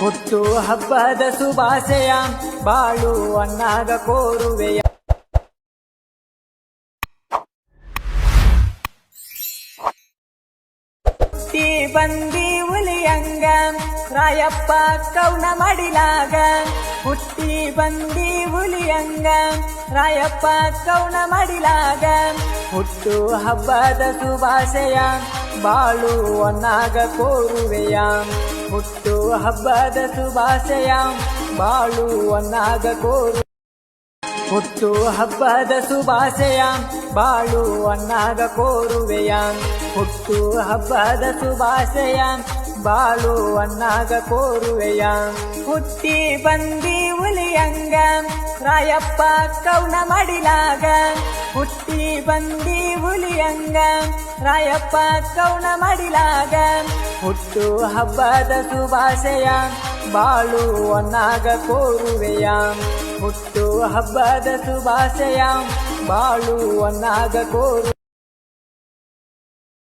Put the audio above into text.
ಹುಟ್ಟು ಹಬ್ಬದ ಸುಭಾಷೆಯ ಬಾಳು ಅನ್ನಾಗ ಕೋರುವೆಯ. ಬಂದಿ ಹುಲಿಯಂಗ, ರಾಯಪ್ಪ ಕೌನ ಮಡಿಲಾಗ. ಹುಟ್ಟಿ ಬಂದಿ ಹುಲಿಯಂಗ, ರಾಯಪ್ಪ ಕೌನ ಮಡಿಲಾಗ. ಹುಟ್ಟು ಹಬ್ಬದ ಸುಭಾಷೆಯ ಬಾಳು ಒನ್ನಾಗ ಕೋರುವೆಯ. ಹುಟ್ಟು ಹಬ್ಬದ ಸುಭಾಷೆಯ ಬಾಳು ಒನ್ನಾಗ ಕೋರು ಹುಟ್ಟು ಹಬ್ಬದ ಸುಭಾಷೆಯ ಬಾಳು ಅನ್ನಾಗ ಕೋರುವೆಯ. ಹುಟ್ಟು ಹಬ್ಬದ ಸುಭಾಷೆಯ ಬಾಳು ಅನ್ನಾಗ ಕೋರುವೆಯ. ಹುಟ್ಟಿ ಬಂದಿ ಹುಲಿಯಂಗ, ರಾಯಪ್ಪ ಕೌನ ಮಡಿಲಾಗ. ಹುಟ್ಟಿ ಬಂದಿ ಹುಲಿಯಂಗ, ರಾಯಪ್ಪ ಕೌನ ಮಡಿಲಾಗ. ಹುಟ್ಟು ಹಬ್ಬದ ಸುಭಾಷೆಯ ಬಾಳು ಅನ್ನಾಗ ಕೋರುವೆಯ. ಹುಟ್ಟು ಹಬ್ಬದ ಶುಭಾಶಯ ಬಾಳು ನಾಗ ಕೋರು